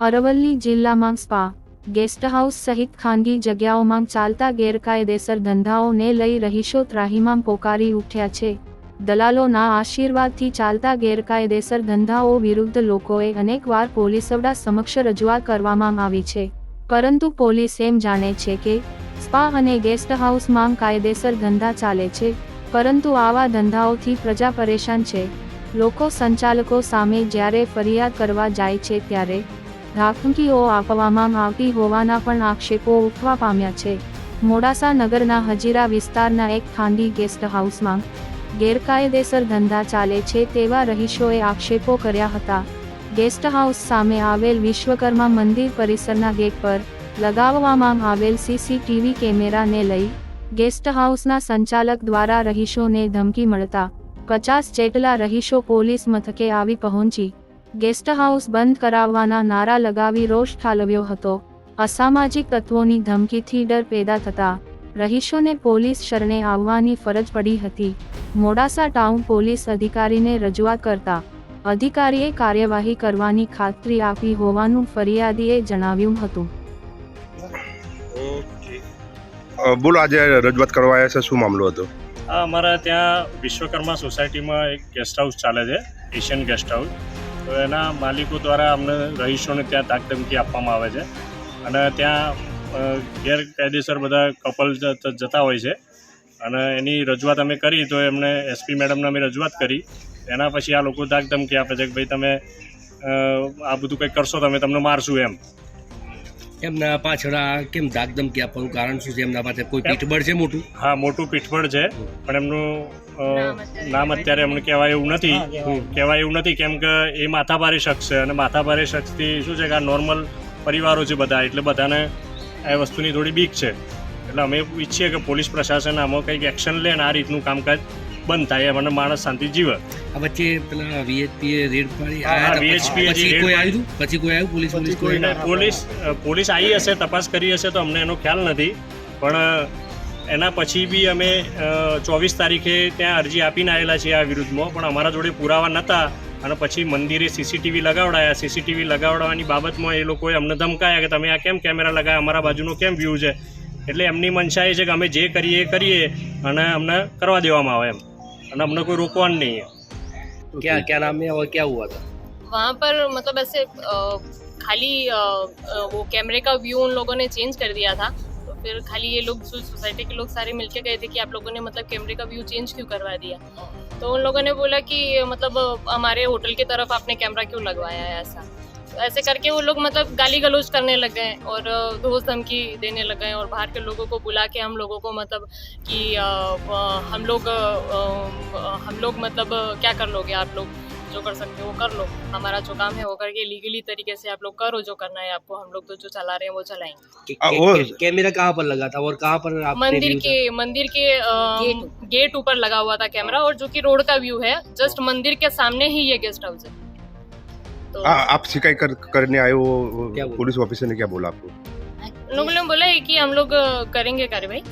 અરવલ્લી જિલ્લામાં spa guest house સહિત ખાનગી જગ્યાઓમાં ચાલતા ગેરકાયદેસર ધંધાઓને લઈ રહીશો ત્રાહિમામ પોકારી ઉઠ્યા છે. દલાલોના આશીર્વાદથી ચાલતા ગેરકાયદેસર ધંધાઓ વિરુદ્ધ લોકોએ અનેકવાર પોલીસવડા સમક્ષ રજૂઆત કરવામાં આવી છે. પરંતુ પોલીસ એમ જાણે છે કે, સ્પા અને ગેસ્ટ હાઉસમાં કાયદેસર ધંધા ચાલે છે, પરંતુ આવા ધંધાઓથી પ્રજા પરેશાન છે. લોકો સંચાલકો સામે જ્યારે ફરિયાદ કરવા જાય છે ત્યારે ધમકીઓ આપવામાં આવતી હોવાના પણ આક્ષેપો ઉઠવા પામ્યા છે. મોડાસા નગરના હજીરા વિસ્તારના એક ખાનગી ગેસ્ટ હાઉસમાં ગેરકાયદેસર ધંધા ચાલે છે તેવા રહીશોએ આક્ષેપો કર્યા હતા. ગેસ્ટ હાઉસ સામે આવેલ વિશ્વકર્મા મંદિર પરિસરના ગેટ પર લગાવવામાં આવેલ સીસીટીવી કેમેરાને લઈ ગેસ્ટ હાઉસના સંચાલક દ્વારા રહીશોને ધમકી મળતા પચાસ જેટલા રહીશો પોલીસ મથકે આવી પહોંચી ગેસ્ટ હાઉસ બંધ કરાવવાના નારા લગાવી રોષ ઠાલવ્યો હતો. અસામાજિક તત્વોની ધમકીથી ડર પેદા થતા રહીશોને પોલીસ શરણે આવવાની ફરજ પડી હતી. મોડાસા ટાઉન પોલીસ અધિકારીને રજૂઆત કરતા અધિકારીએ કાર્યવાહી કરવાની ખાતરી આપી હોવાનું ફરિયાદીએ જણાવ્યું હતું. બોલો આજે રજૂઆત કરવા આવ્યા છે? શું મામલો હતો? અમારા ત્યાં વિશ્વકર્મા સોસાયટીમાં એક ગેસ્ટ હાઉસ ચાલે છે એશિયન ગેસ્ટ હાઉસ તો એના માલિકો દ્વારા અમને રહીશોને ત્યાં તાકધમકી આપવામાં આવે છે. અને ત્યાં ગેરકાયદેસર બધા કપલ જતા હોય છે. અને એની રજૂઆત અમે કરી તો એમને એસપી મેડમને અમે રજૂઆત કરી. એના પછી આ લોકો તાકધમકી આપે છે કે ભાઈ તમે આ બધું કંઈક કરશો તમે તમને મારશું એમ. એમના પાછળ આ કેમ ધાકધમકી આપવાનું કારણ શું છે? એમના પાસે કોઈ પીઠબળ છે મોટું? હા મોટું પીઠબળ છે પણ એમનું નામ અત્યારે એમને કહેવાય એવું નથી. કહેવાય. એવું નથી કેમ કે એ માથાભારી શખ્સ છે અને માથાભારે શખ્સથી શું છે કે આ નોર્મલ પરિવારો છે બધા એટલે બધાને આ વસ્તુની થોડી બીક છે. એટલે અમે ઈચ્છીએ કે પોલીસ પ્રશાસન આમાં કંઈક એક્શન લે અને આ રીતનું કામકાજ બંધ થાય અને માણસ શાંતિ જીવે. આ વચ્ચે પેલા વીએચપી રેડ પાડી પછી કોઈ આવ્યું? પછી કોઈ આવ્યું? પોલીસ પોલીસ કોઈ પોલીસ પોલીસ આવી હશે તપાસ કરી હશે તો અમને એનો ખ્યાલ નથી. પણ એના પછી બી અમે ચોવીસ તારીખે ત્યાં અરજી આપીને આવેલા છીએ આ વિરુદ્ધમાં. પણ અમારા જોડે પુરાવા નહોતા અને પછી મંદિરે સીસીટીવી લગાવડાયા. સીસીટીવી લગાવડાવવાની બાબતમાં એ લોકોએ અમને ધમકાયા કે તમે આ કેમ કેમેરા લગાવ્યા અમારા બાજુનો કેમ વ્યૂ છે? એટલે એમની મનસા એ છે કે અમે જે કરીએ એ કરીએ અને અમને કરવા દેવામાં આવે એમ. અને અમને કોઈ રોકવાનું નહીં क्या क्या नाम है और क्या हुआ था? वहाँ पर मतलब ऐसे खाली वो कैमरे का व्यू उन लोगों ने चेंज कर दिया था। तो फिर खाली ये लोग सोसाइटी के लोग सारे मिलके गए थे कि आप लोगों ने मतलब कैमरे का व्यू चेंज क्यों करवा दिया। तो उन लोगों ने बोला कि मतलब हमारे होटल की तरफ़ आपने कैमरा क्यों लगवाया है ऐसा? तो ऐसे करके वो लोग मतलब गाली गलौज करने लग गए और दोस्त धमकी देने लग गए और बाहर के लोगों को बुला के हम लोगों को मतलब कि हम लोग लोग मतलब क्या कर लोगे आप लोग? जो कर सकते हो वो कर लो। हमारा जो काम है वो करके लीगली तरीके से आप लोग करो जो करना है आपको। हम लोग तो जो चला रहे हैं वो चलाएँगे। कैमरा कहाँ पर लगा था? और कहाँ पर मंदिर के मंदिर के गेट ऊपर। लगा हुआ था कैमरा और जो कि रोड का व्यू है जस्ट मंदिर के सामने ही ये गेस्ट हाउस है। तो आ, आप शिकायत कर, करने आए हो पुलिस ऑफिसर ने क्या बोला आपको? लोगों ने बोला है कि हम लोग करेंगे कार्रवाई।